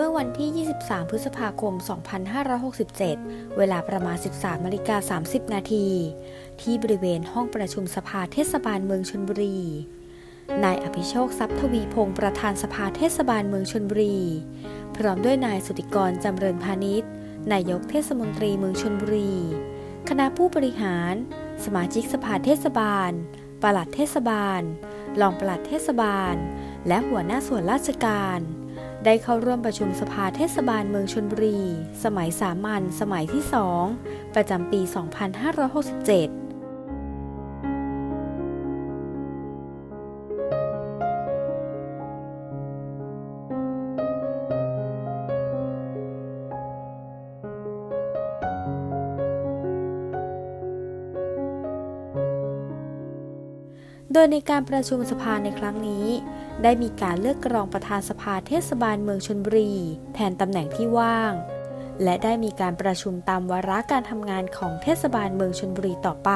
เมื่อวันที่ 23 พฤษภาคม 2567 เวลาประมาณ 13นาฬิกา30 นาที ที่บริเวณห้องประชุมสภาเทศบาลเมืองชนบุรี นายอภิโชคทรัพย์ทวีพงศ์ประธานสภาเทศบาลเมืองชนบุรี พร้อมด้วยนายสุติกรจำเริญพาณิชย์นายกเทศมนตรีเมืองชนบุรี คณะผู้บริหาร สมาชิกสภาเทศบาล ปลัดเทศบาล รองปลัดเทศบาล และหัวหน้าส่วนราชการ ได้เข้าร่วมประชุมสภาเทศบาลเมืองชนบุรี สมัยสามัญสมัยที่ 2 ประจำปี 2567โดยในการประชุมสภาในครั้งนี้ ได้มีการเลือกรองประธานสภาเทศบาลเมืองชนบุรี แทนตำแหน่งที่ว่าง และได้มีการประชุมตามวาระการทำงานของเทศบาลเมืองชนบุรีต่อไป